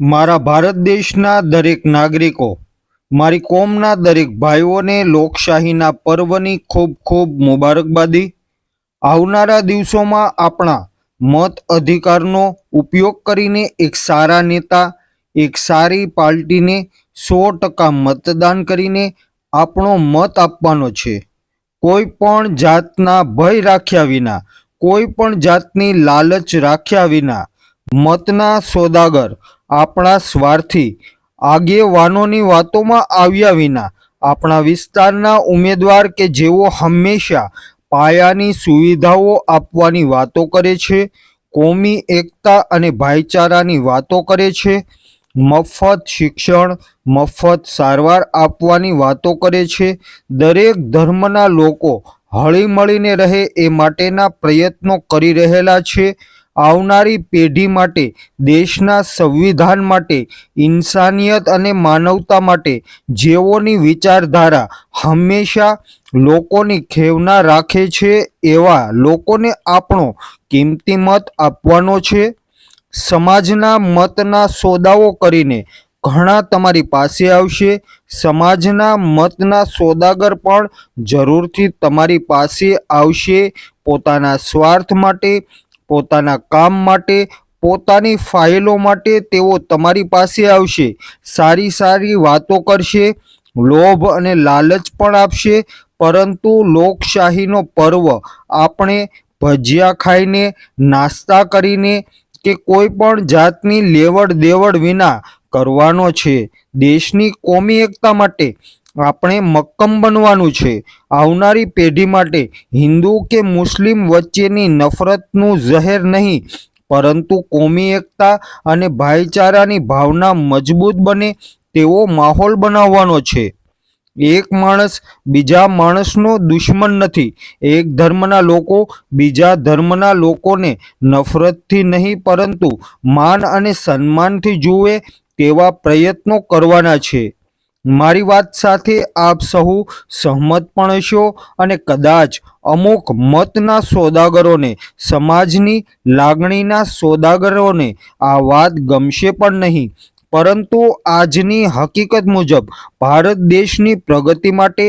મારા ભારત દેશના દરેક નાગરિકો, મારી કોમના દરેક ભાઈઓને લોકશાહીના પર્વની ખૂબ ખૂબ મુબારકબાદી. આવનારા દિવસોમાં આપણા મત અધિકારનો ઉપયોગ કરીને એક સારા નેતા, એક સારી પાર્ટીને સો ટકા મતદાન કરીને આપણો મત આપવાનો છે. કોઈ પણ જાતના ભય રાખ્યા વિના, કોઈ પણ જાતની લાલચ રાખ્યા વિના મતના સોદાગર આપણા સ્વાર્થી આગેવાનોની વાતોમાં આવ્યા વિના આપણા વિસ્તારના ઉમેદવાર કે જેઓ હંમેશા પાયાની સુવિધાઓ આપવાની વાતો કરે છે, કોમી એકતા અને ભાઈચારાની વાતો કરે છે, મફત શિક્ષણ, મફત સારવાર આપવાની વાતો કરે છે, દરેક ધર્મના લોકો હળીમળીને રહે એ માટેના પ્રયત્નો કરી રહેલા છે આવનારી પેઢી માટે, દેશના સંવિધાન માટે, ઇન્સાનિયત અને માનવતા માટે જેઓની વિચારધારા હંમેશા લોકોની ખેવના રાખે છે, એવા લોકોને આપણો કિંમતી મત આપવાનો છે. સમાજના મતના સોદાઓ કરીને ઘણા તમારી પાસે આવશે. સમાજના મતના સોદાગર પણ જરૂરથી તમારી પાસે આવશે. પોતાના સ્વાર્થ માટે પોતાના કામ માટે, પોતાની ફાઇલો માટે તેઓ તમારી પાસે આવશે. સારી સારી વાતો કરશે, લોભ અને લાલચ પણ આપશે, પરંતુ લોકશાહીનો પર્વ આપણે ભજીયા ખાઈને, નાસ્તા કરીને કે કોઈ પણ જાતની લેવડ દેવડ વિના કરવાનો છે. દેશની કોમી એકતા માટે આપણે મક્કમ બનવાનું છે. આવનારી પેઢી માટે હિન્દુ કે મુસ્લિમ વચ્ચેની નફરતનું ઝહેર નહીં, પરંતુ કોમી એકતા અને ભાઈચારાની ભાવના મજબૂત બને તેવો માહોલ બનાવવાનો છે. એક માણસ બીજા માણસનો દુશ્મન નથી. એક ધર્મના લોકો બીજા ધર્મના લોકોને નફરતથી નહીં, પરંતુ માન અને સન્માનથી જુએ તેવા પ્રયત્નો કરવાના છે. મારી વાત સાથે આપ સહુ સહમત પણ હશો અને કદાચ અમુક મતના સોદાગરોને, સમાજની લાગણીના સોદાગરોને આ વાત ગમશે પણ નહીં. પરંતુ આજની હકીકત મુજબ ભારત દેશની પ્રગતિ માટે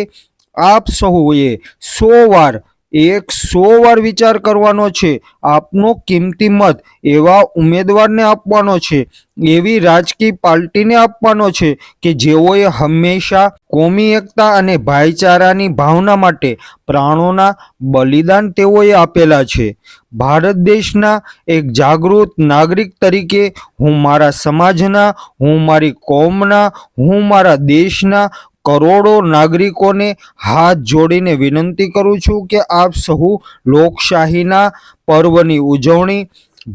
આપ સહુએ સો વાર એક સો વાર વિચાર કરવાનો છે. આપનો કિંમતી મત એવા ઉમેદવારને આપવાનો છે. એવી રાજકીય પાર્ટીને આપવાનો છે કે જેઓએ હંમેશા કોમી એકતા અને ભાઈચારાની ભાવના માટે પ્રાણોના બલિદાન તેઓએ આપેલા છે. ભારત દેશના એક જાગૃત નાગરિક તરીકે હું મારા સમાજના, હું મારી કોમના, હું મારા દેશના કરોડો નાગરિકોને હાથ જોડીને વિનંતી કરું છું કે આપ સહુ લોકશાહીના પર્વની ઉજવણી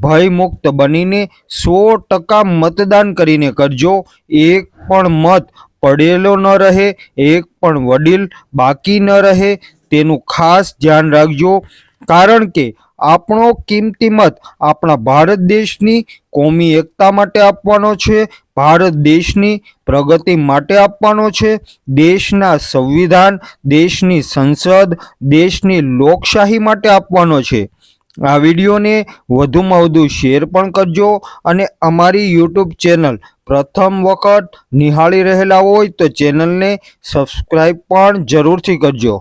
ભયમુક્ત બનીને સો ટકા મતદાન કરીને કરજો. એક પણ મત પડેલો ન રહે, એક પણ વડીલ બાકી ન રહે, તેનું ખાસ ધ્યાન રાખજો. કારણ કે આપણો કિંમતી મત આપણા ભારત દેશની કોમી એકતા માટે આપવાનો છે, ભારત દેશની પ્રગતિ માટે આપવાનો છે, દેશના સંવિધાન, દેશની સંસદ, દેશની લોકશાહી માટે આપવાનો છે. આ વિડીયોને વધુમાં વધુ શેર પણ કરજો અને અમારી યુટ્યુબ ચેનલ પ્રથમ વખત નિહાળી રહેલા હોય તો ચેનલને સબસ્ક્રાઈબ પણ જરૂરથી કરજો.